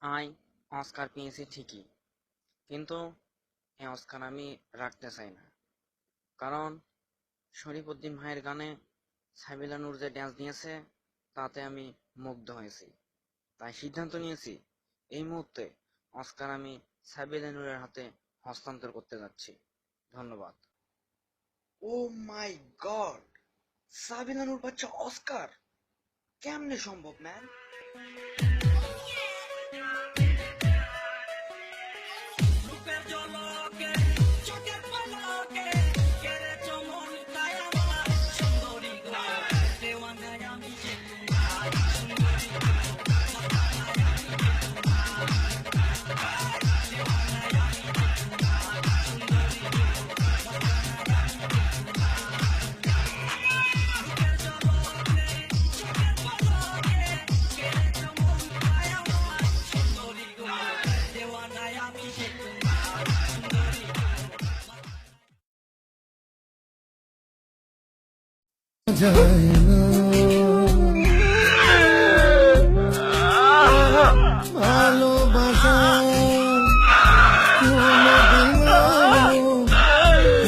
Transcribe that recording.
I Oscar পেয়েছি ঠিকই। কিন্তু এই অস্কার আমি রাখতে চাই না। কারণ শরীফুদ্দিন ভাইয়ের গানে সাবিলা নূর যে ড্যান্স দিয়েছে, তাতে আমি মুগ্ধ হয়েছি। তাই সিদ্ধান্ত নিয়েছি, এই মুহূর্তে অস্কার আমি সাবিলা নূরের হাতে হস্তান্তর করতে যাচ্ছি। ধন্যবাদ। Oh my god! Sabila Noor বাচ্চা অস্কার! কেমনে সম্ভব, ম্যান? যায় না।